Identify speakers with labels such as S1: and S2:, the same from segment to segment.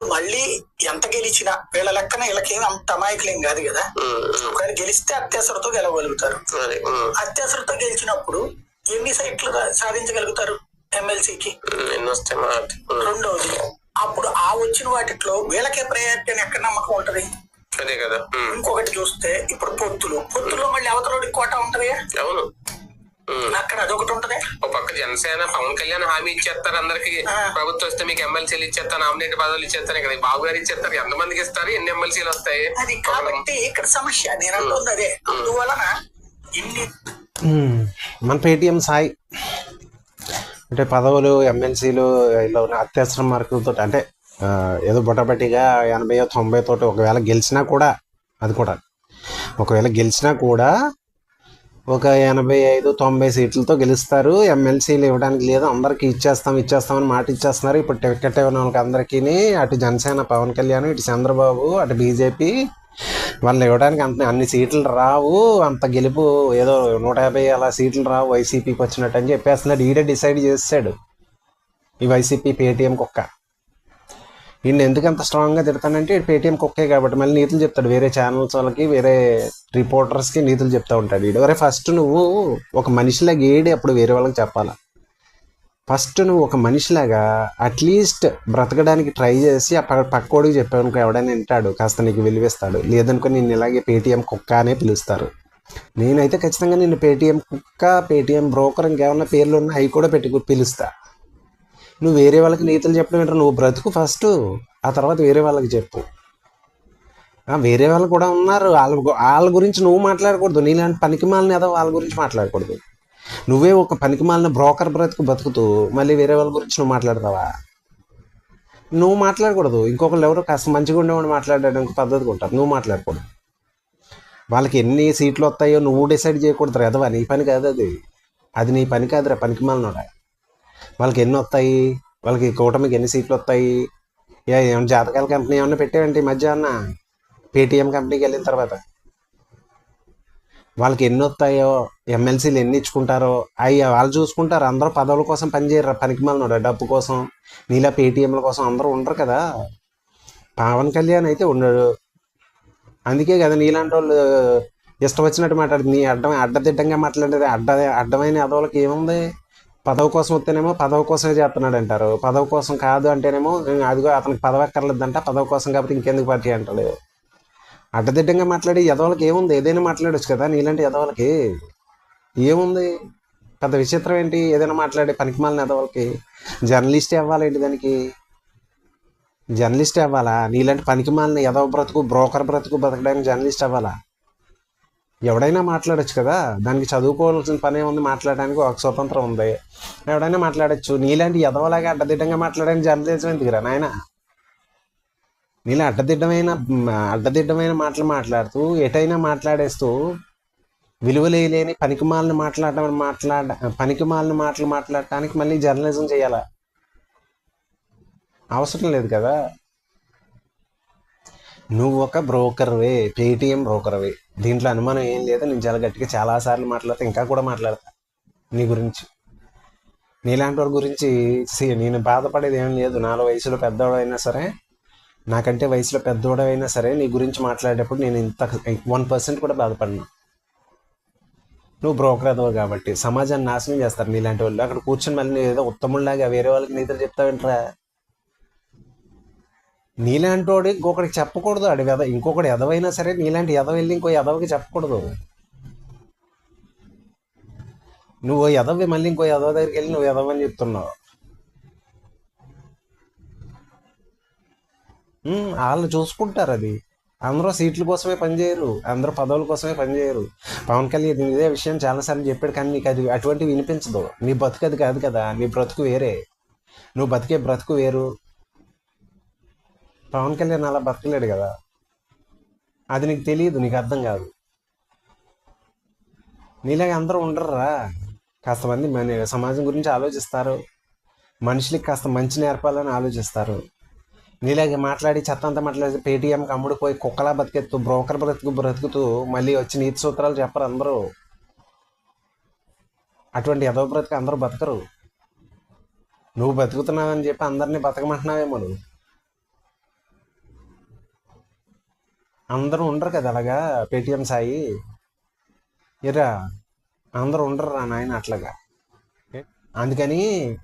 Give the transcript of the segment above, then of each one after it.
S1: మళ్ళీ ఎంత గెలిచినా వీళ్ళ లెక్కన వీళ్ళకేం అంత అమాయకులేం కాదు కదా. ఒకవేళ గెలిస్తే అత్యవసరతో గెలవగలుగుతారు. అత్యవసరతో గెలిచినప్పుడు ఎన్ని సీట్లు సాధించగలుగుతారు ఎమ్మెల్సీకి? రెండవది అప్పుడు ఆ వచ్చిన వాటిలో వీళ్ళకే ప్రయారిటీ అని ఎక్కడ నమ్మకం ఉంటది?
S2: అదే కదా
S1: ఇంకొకటి చూస్తే ఇప్పుడు పొత్తులు. పొత్తులో మళ్ళీ అవతలోడి కోట ఉంటది
S2: అవును.
S1: అక్కడ అదొకటి ఉంటది
S2: జనసేన పవన్ కళ్యాణ్ హామీ ఇచ్చేస్తారు అందరికి. ప్రభుత్వం వస్తే మీకు ఎమ్మెల్సీలు ఇచ్చేస్తారు నామినేట్ పదవులు ఇచ్చేస్తారు కదా బాబు గారు ఇచ్చేస్తారు ఎంతమందికి ఇస్తారు ఎన్ని ఎమ్మెల్సీలు వస్తాయి?
S1: అది కాబట్టి ఇక్కడ సమస్య నేను అంటుంది అదే. అందువలన ఇన్ని
S3: మ్మ్. మన పేటిఎం సాయి. అంటే పదవులు ఎమ్మెల్సీలు ఇలా ఉన్న అత్యవసర మార్కులతో అంటే ఏదో బొటబట్టిగా ఎనభై తొంభై తోటి ఒకవేళ గెలిచినా కూడా అది కూడా. ఒకవేళ గెలిచినా కూడా ఒక ఎనభై ఐదు తొంభై సీట్లతో గెలుస్తారు. ఎమ్మెల్సీలు ఇవ్వడానికి లేదు. అందరికీ ఇచ్చేస్తాం ఇచ్చేస్తామని మాట ఇచ్చేస్తున్నారు. ఇప్పుడు టికెట్ ఇవ్వని వాళ్ళకి అందరికీ. అటు జనసేన పవన్ కళ్యాణ్ ఇటు చంద్రబాబు అటు బీజేపీ. వాళ్ళు ఇవ్వడానికి అంత అన్ని సీట్లు రావు. అంత గెలుపు ఏదో నూట యాభై అలా సీట్లు రావు. వైసీపీకి వచ్చినట్టు అని చెప్పేస్తున్నాడు ఈడే డిసైడ్ చేసాడు ఈ వైసీపీ పేటీఎం కుక్క. ఈయన ఎందుకు అంత స్ట్రాంగ్గా తిడతానంటే పేటీఎం కుక్కే కాబట్టి మళ్ళీ నీతులు చెప్తాడు. వేరే ఛానల్స్ వాళ్ళకి వేరే రిపోర్టర్స్కి నీతులు చెప్తా ఉంటాడు వీడు. ఒరే ఫస్ట్ నువ్వు ఒక మనిషిలాగా ఏడి అప్పుడు వేరే వాళ్ళకి చెప్పాలా? ఫస్ట్ నువ్వు ఒక మనిషిలాగా అట్లీస్ట్ బ్రతకడానికి ట్రై చేసి ఆ పక్కోడికి చెప్పానుకో ఎవడైనా వింటాడు. కాస్త నీకు విలువిస్తాడు లేదనుకో నిన్ను ఇలాగే పేటీఎం కుక్క అనే పిలుస్తారు. నేనైతే ఖచ్చితంగా నేను పేటీఎం కుక్క పేటీఎం బ్రోకర్ ఇంకేమన్నా పేర్లు ఉన్నా అవి కూడా పెట్టి పిలుస్తా. నువ్వు వేరే వాళ్ళకి నీతులు చెప్పడం ఏంటో నువ్వు బ్రతుకు ఫస్ట్ ఆ తర్వాత వేరే వాళ్ళకి చెప్పు. వేరే వాళ్ళు కూడా ఉన్నారు. వాళ్ళ వాళ్ళ గురించి నువ్వు మాట్లాడకూడదు. నీలాంటి పనికిమాలని ఏదో వాళ్ళ గురించి మాట్లాడకూడదు. నువ్వే ఒక పనికిమాలిన బ్రోకర్ బ్రతుకు బతుకుతూ మళ్ళీ వేరే వాళ్ళ గురించి నువ్వు మాట్లాడతావా? నువ్వు మాట్లాడకూడదు. ఇంకొకళ్ళు ఎవరో కాస్త మంచిగా ఉండేవాడు మాట్లాడడానికి పద్ధతిగా ఉంటారు. నువ్వు మాట్లాడకూడదు. వాళ్ళకి ఎన్ని సీట్లు వస్తాయో నువ్వు డిసైడ్ చేయకూడదు ఎదవా నీ పని కాదు అది. అది నీ పని కాదురా పనికి మాలినోడా వాళ్ళకి ఎన్ని వస్తాయి? వాళ్ళకి కూటమికి ఎన్ని సీట్లు వస్తాయి? ఏమైనా జాతకాల కంపెనీ ఏమన్నా పెట్టావంటే ఈ మధ్య అన్న పేటీఎం కంపెనీకి వెళ్ళిన తర్వాత? వాళ్ళకి ఎన్ని వస్తాయో ఎమ్మెల్సీలు ఎన్ని ఇచ్చుకుంటారో అవి వాళ్ళు చూసుకుంటారు. అందరూ పదవుల కోసం పనిచేయరు పనికి మళ్ళీ డబ్బు కోసం నీలా పేటీఎంల కోసం అందరూ ఉండరు కదా. పవన్ కళ్యాణ్ అయితే ఉండడు. అందుకే కదా నీలాంటి వాళ్ళు ఇష్టం వచ్చినట్టు మాట్లాడుతుంది. నీ అడ్డం అడ్డదిడ్డంగా మాట్లాడేది అడ్డ అడ్డమైన అదవులకి ఏముంది? పదవి కోసం వస్తేనేమో పదవి కోసమే చేస్తున్నాడు అంటారు పదవి కోసం కాదు అంటేనేమో అదిగో అతనికి పదవి అక్కర్లేదంట పదవి కోసం కాబట్టి ఇంకెందుకు పార్టీ అంటాడు అడ్డదిడ్డంగా మాట్లాడి ఎదవలకి ఏముంది? ఏదైనా మాట్లాడొచ్చు కదా నీలాంటి ఎదవలకి ఏముంది? పెద్ద విచిత్రం ఏంటి? ఏదైనా మాట్లాడే పనికిమాలిన ఎదవలకి జర్నలిస్ట్ అవ్వాలేంటి దానికి? జర్నలిస్ట్ అవ్వాలా? నీలాంటి పనికిమాలిన ఎదవ బ్రతుకు బ్రోకర్ బ్రతుకు బతకడానికి జర్నలిస్ట్ అవ్వాలా? ఎవడైనా మాట్లాడచ్చు కదా. దానికి చదువుకోవాల్సిన పనే ఉంది మాట్లాడడానికి ఒక స్వతంత్రం ఉంది. ఎవడైనా మాట్లాడచ్చు. నీలాంటి ఎదవలాగా అడ్డదిడ్డంగా మాట్లాడని జర్నలిజం ఎందుకురా నాయన? నీలా అడ్డదిడ్డమైన అడ్డదిడ్డమైన మాటలు మాట్లాడుతూ ఎటైనా మాట్లాడేస్తూ విలువలేని పనికిమాలిన మాట్లాడటం మాట్లాడ పనికిమాలని మాటలు మాట్లాడటానికి మళ్ళీ జర్నలిజం చేయాలా? అవసరం లేదు కదా. నువ్వు ఒక బ్రోకర్వే పేటిఎం బ్రోకర్వే. దీంట్లో అనుమానం ఏం లేదు. నేను చాలా గట్టిగా చాలాసార్లు మాట్లాడతా ఇంకా కూడా మాట్లాడతా నీ గురించి. నీలాంటి వాడి గురించి నేను బాధపడేది ఏం లేదు. నాలో వయసులో పెద్దవాడైనా సరే నాకంటే వయసులో పెద్దవాడైనా సరే నీ గురించి మాట్లాడేటప్పుడు నేను ఇంత వన్ పర్సెంట్ కూడా బాధపడినా. నువ్వు బ్రోకర్ అదవు కాబట్టి సమాజాన్ని నాశనం చేస్తారు నీలాంటి వాళ్ళు. అక్కడ కూర్చొని మళ్ళీ ఏదో ఉత్తముల్లాగా వేరే వాళ్ళకి నీతులు చెప్తావేంట్రా? నీలాంటి వాడు ఇంకొకరికి చెప్పకూడదు ఆడి ఎద ఇంకొకటి ఎదవైనా సరే నీలాంటి ఎదవ వెళ్ళి ఇంకో ఎదవకి చెప్పకూడదు. నువ్వు ఎదవి మళ్ళీ ఇంకో ఎదవ దగ్గరికి వెళ్ళి నువ్వు ఎదవని చెప్తున్నావు. వాళ్ళు చూసుకుంటారు అది. అందరూ సీట్ల కోసమే పనిచేయరు అందరూ పదవుల కోసమే పనిచేయరు పవన్ కళ్యాణ్ ఇదే విషయం చాలాసార్లు చెప్పాడు కానీ నీకు అది అటువంటివి వినిపించదు. నీ బతుకు అది కాదు కదా. నీ బ్రతుకు వేరే. నువ్వు బతికే బ్రతుకు వేరు. పవన్ కళ్యాణ్ అలా బతకలేడు కదా. అది నీకు తెలియదు నీకు అర్థం కాదు. నీలాగ అందరూ ఉండరురా. కాస్త మంది మన సమాజం గురించి ఆలోచిస్తారు. మనుషులకి కాస్త మంచి నేర్పాలని ఆలోచిస్తారు. నీలాగే మాట్లాడి చెత్త అంతా మాట్లాడి పేటీఎంకి అమ్ముడుపోయి కుక్కలా బతికెత్తు బ్రోకర్ బ్రతుకు బ్రతుకుతూ మళ్ళీ వచ్చి నీతి సూత్రాలు చెప్పరు అందరూ. అటువంటి ఎదవ బ్రతుకు అందరూ బతకరు. నువ్వు బతుకుతున్నావని చెప్పి అందరినీ బతకమంటున్నావేమో నువ్వు. అందరూ ఉండరు కదా అలాగా? పేటిఎం సాయి. ఇరా అందరూ ఉండరు రా నాయన అట్లాగా. అందుకని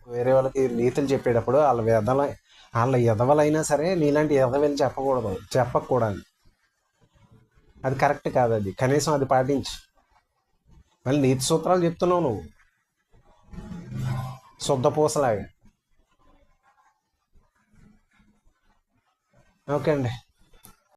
S3: వేరే వాళ్ళకి నీతులు చెప్పేటప్పుడు వాళ్ళ ఎదల వాళ్ళ ఎదవలైనా సరే నీలాంటి ఎదవలు చెప్పకూడదు చెప్పకూడదు. అది కరెక్ట్ కాదు అది. కనీసం అది పాటించు. మళ్ళీ నీతి సూత్రాలు చెప్తున్నావు నువ్వు. శుద్ధ పూసలాగా. ఓకే అండి.